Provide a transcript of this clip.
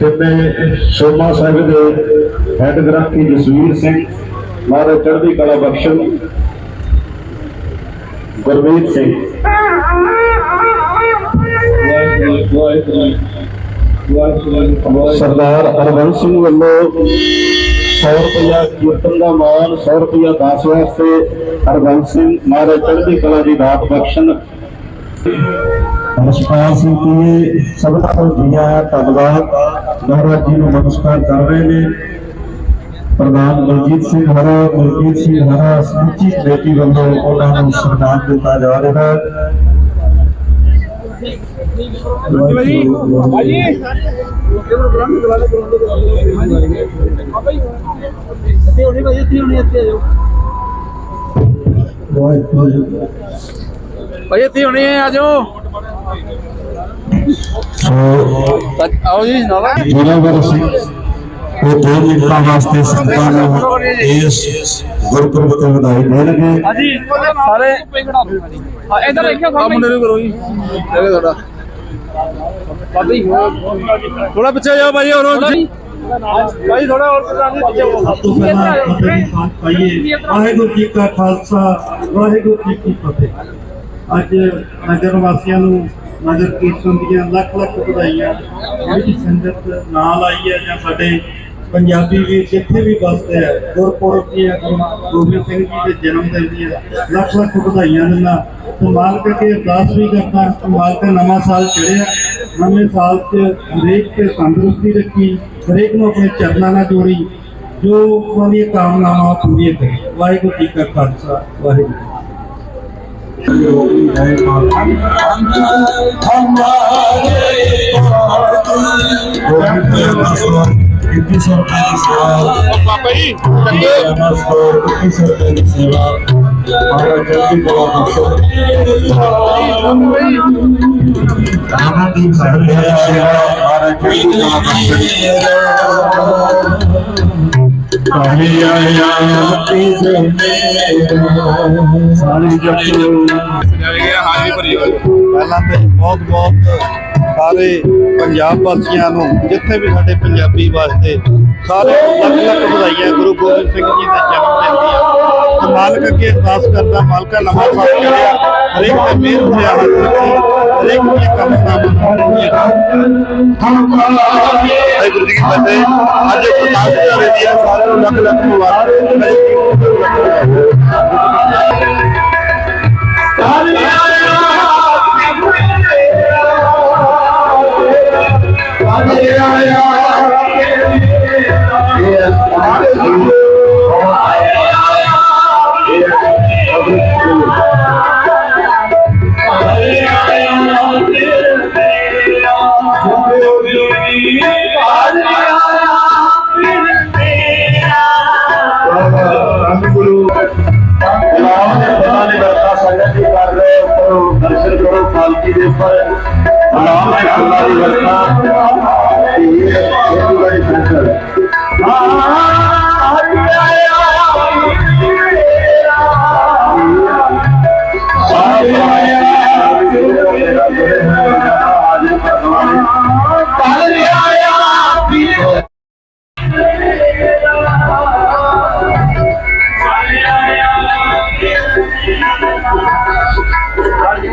ਤੇ ਸੋਮਾ ਸਾਹਿਬ ਦੇ ਹੈਡ ਗ੍ਰੰਥੀ ਜਸਵੀਰ ਸਿੰਘ ਮਹਾਰਾਜ ਚੜ੍ਹਦੀ ਕਲਾ ਬਖਸ਼ਣ ਗੁਰਮੀਤ ਸਿੰਘ। ਸਰਦਾਰ ਅਰਵੰਤ ਸਿੰਘ ਵੱਲੋਂ 100 ਰੁਪਇਆ ਕੀਰਤਨ ਦਾ ਮਾਨ 100 ਰੁਪਇਆ ਦਾਸ ਵਾਸਤੇ ਅਰਵੰਤ ਸਿੰਘ ਮਹਾਰਾਜ ਚੜ੍ਹਦੀ ਕਲਾ ਦੀ ਦਾਤ ਬਖਸ਼ਣ। ਨਮਸਕਾਰ ਸਿੰਘ ਜੀ ਸਭ ਤੋਂ ਜੀਆ ਧੰਨਵਾਦ। ਮਹਾਰਾਜ ਜੀ ਨੂੰ ਨਮਸਕਾਰ ਕਰ ਰਹੇ ਨੇ। ਪ੍ਰਧਾਨ ਬਲਜੀਤ ਸਿੰਘ ਹਰਾ, ਬਲਜੀਤ ਸਿੰਘ ਹਰਾ, ਸਮੁੱਚੀ ਕਮੇਟੀ ਵੱਲੋਂ ਉਹਨਾਂ ਨੂੰ ਸਨਮਾਨ ਦਿੱਤਾ ਜਾ ਰਿਹਾ ਹੈ। ਭਾਈ, ਇੱਥੇ ਹੋਣੇ ਆ ਜਾਓ। ਸੋ ਆਓ ਜੀ ਨਾਲ ਜਿਹੜਾ ਵਰਸ ਉਹ ਦੋ ਮਿੰਟਾਂ ਵਾਸਤੇ ਸੰਤਾਂ ਨੂੰ ਇਸ ਗੁਰਪੁਰਬ ਤੇ ਵਧਾਈ ਦੇਣਗੇ ਹਾਂਜੀ ਸਾਰੇ ਹਾਂ ਇਧਰ ਦੇਖਿਓ ਕੰਮ ਮੁੰਡੇ ਨੂੰ ਕਰੋ ਜੀ ਇਹ ਤੁਹਾਡਾ ਥੋੜਾ ਪਿੱਛੇ ਜਾਓ ਭਾਈ ਹੋਰ ਭਾਈ ਥੋੜਾ ਹੋਰ ਪਿੱਛੇ ਵਾਹਿਗੁਰੂ ਜੀ ਕਾ ਖਾਲਸਾ ਵਾਹਿਗੁਰੂ ਜੀ ਕੀ ਫਤਿਹ ਅੱਜ ਨਗਰ ਵਾਸੀਆਂ ਨੂੰ ਨਗਰ ਕੀਰਤਨ ਦੀਆਂ ਲੱਖ ਲੱਖ ਵਧਾਈਆਂ। ਜਿਹੜੀ ਸੰਗਤ ਨਾਲ ਆਈ ਹੈ ਜਾਂ ਸਾਡੇ ਪੰਜਾਬੀ ਵੀ ਜਿੱਥੇ ਵੀ ਵਸਦੇ ਆ, ਗੁਰਪੁਰਬ ਦੀਆਂ ਗੁਰੂ ਗੋਬਿੰਦ ਸਿੰਘ ਜੀ ਦੇ ਜਨਮ ਦਿਨ ਦੀਆਂ ਲੱਖ ਲੱਖ ਵਧਾਈਆਂ ਦਿੰਦਾ ਤੇ ਮਾਲਕ ਅੱਗੇ ਅਰਦਾਸ ਵੀ ਕਰਦਾ ਮਾਲਕ ਨਵਾਂ ਸਾਲ ਚੜਿਆ ਨਵੇਂ ਸਾਲ 'ਚ ਹਰੇਕ ਤੇ ਤੰਦਰੁਸਤੀ ਰੱਖੀ, ਹਰੇਕ ਨੂੰ ਆਪਣੇ ਚਰਨਾਂ ਨਾਲ ਜੋੜੀ, ਜੋ ਉਹਨਾਂ ਦੀਆਂ ਕਾਮਨਾਵਾਂ ਪੂਰੀਆਂ ਕਰੇ। ਵਾਹਿਗੁਰੂ ਜੀ ਕਾ ਖਾਲਸਾ, ਵਾਹਿਗੁਰੂ ਜੀ ਕੀ ਬਾਬਾ ਜੀ ਚੰਗੇ ਨਮਸਕਾਰ ਕਿਸ ਸਰਕਾਰ ਦੀ ਸੇਵਾ ਮਹਾਰਾਜ ਜਲਦੀ ਕੋਲ ਆਨੰਦੀ ਸਰਕਾਰ ਦੀ ਸੇਵਾ ਮਹਾਰਾਜ ਜਲਦੀ ਕਾਹੀ ਆਇਆ ਤੀ ਸਾਰੀ ਜਪੋ ਹਾਜ਼ਰੀ ਭਰੀ ਪਹਿਲਾਂ ਤੇ ਬਹੁਤ ਬਹੁਤ ਸਾਰੇ ਪੰਜਾਬ ਵਾਸੀਆਂ ਨੂੰ, ਜਿੱਥੇ ਵੀ ਸਾਡੇ ਪੰਜਾਬੀ ਵਾਸਤੇ ਸਾਰੇ ਲੱਖ ਲੱਖ ਵਧਾਈਆਂ ਗੁਰੂ ਗੋਬਿੰਦ ਸਿੰਘ ਜੀ ਦੇ ਜਨਮ ਦਿਨ ਦੀਆਂ। ਤੇ ਮਾਲਕ ਅੱਗੇ ਅਰਦਾਸ ਕਰਦਾ, ਮਾਲਕਾ ਨਵਾਂ ਸਾਲ ਚੜਿਆ ਹਰੇਕ ਤੇ ਮਿਹਰ ਭਰਿਆ ਹੱਥ ਰੱਖੀ ਹਰੇਕ ਦੀਆਂ ਕਾਮਨਾਵਾਂ ਪੂਰੀਆਂ ਵਾਹਿਗੁਰੂ ਜੀ ਕੀ ਫਤਿਹ ਅੱਜ ਪ੍ਰਕਾਸ਼ ਦਿਹਾੜੇ ਸਾਰਿਆਂ ਨੂੰ ਲੱਖ ਲੱਖ ਗੁਰੂ ਦਰਸ਼ਨ ਕਰੋ ਪਾਲਕੀ ਦੇ ਉੱਪਰ ਨਾਮ ਦੇ ਖੁੱਲਾ ਦੀ ਵਰਤਾ تار جي